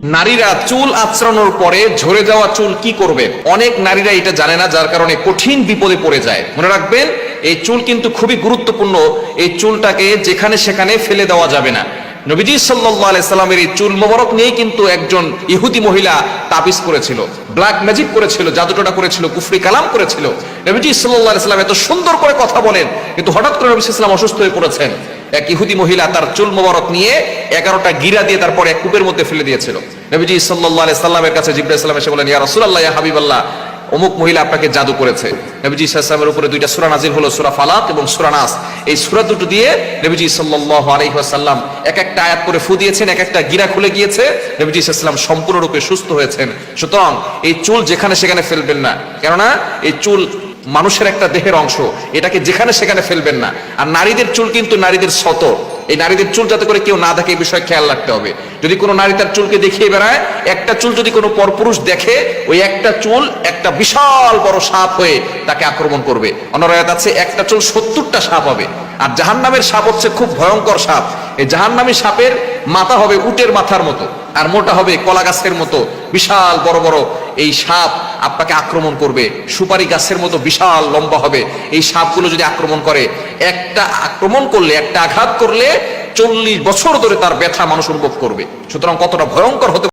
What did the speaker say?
নারীরা চুল আঁচড়ানোর পরে ঝরে যাওয়া চুল কি করবে? অনেক নারীরা এটা জানে না, যার কারণে কঠিন বিপদে পড়ে যায়। মনে রাখবেন, এই চুল কিন্তু খুবই গুরুত্বপূর্ণ। এই চুলটাকে যেখানে সেখানে ফেলে দেওয়া যাবে না। নবীজি সাল্লাহ সাল্লামের এই চুল মোবারক নিয়ে কিন্তু একজন ইহুদি মহিলা তাবিজ করেছিল, ব্ল্যাক ম্যাজিক করেছিল, জাদুটোনা করেছিল, কুফরি কালাম করেছিল। নবীজি সাল্লাহ সাল্লাম এত সুন্দর করে কথা বলেন, কিন্তু হঠাৎ করে নবী সাল্লাম অসুস্থ হয়ে পড়েছেন। এক ইহুদি মহিলা তার চুল মোবারক নিয়ে এগারোটা গিরা দিয়ে তারপর এক কূপের মধ্যে ফেলে দিয়েছিল। নবীজি সাল্লাহ সাল্লামের কাছে জিব্রাহ এসে বলেন ইয়া রাসূলুল্লাহ, ইয়া হাবিবাল্লাহ, অমুক মহিলা আপনাকে জাদু করেছে। নবীজি সাল্লামের উপরে দুইটা সূরা নাজিল হলো, সুরা ফালাক এবং সুরা নাস। এই সুরা দুটো দিয়ে নবীজি সাল্লাল্লাহু আলাইহি ওয়াসাল্লাম এক একটা আয়াত করে ফু দিয়েছেন, এক একটা গিরা খুলে গিয়েছে। নবীজি সাল্লাম সম্পূর্ণরূপে সুস্থ হয়েছেন। সুতরাং এই চুল যেখানে সেখানে ফেলবেন না। কেননা এই চুল মানুষের একটা দেহের অংশ, এটাকে যেখানে সেখানে ফেলবেন না। আর নারীদের চুল কিন্তু নারীদের শত এই নারীদের চুল যাতে করে কেউ না দেখে এই বিষয়ে খেয়াল রাখতে হবে। যদি কোনো নারী তার চুলকে দেখিয়ে বেড়ায়, একটা চুল যদি কোনো পরপুরুষ দেখে, ওই একটা চুল একটা বিশাল বড় সাপ হয়ে তাকে আক্রমণ করবে। অনরায়াত আছে, একটা চুল সত্তরটা সাপ হবে। আর জাহান্নামের সাপ হচ্ছে খুব ভয়ঙ্কর সাপ। এই জাহান্নামী সাপের মাথা হবে উটের মাথার মতো। আর মোটা হবে কলা গাছের মতো। বিশাল বড় বড় এই সাপ আপনাকে আক্রমণ করবে। সুপারি গাছের মতো বিশাল লম্বা হবে। এই সাপগুলো যদি আক্রমণ করে, একটা আক্রমণ করলে, একটা আঘাত করলে চল্লিশ বছর ধরে তার ব্যথা মানুষ অনুভব করবে। সুতরাং কতটা ভয়ঙ্কর হতে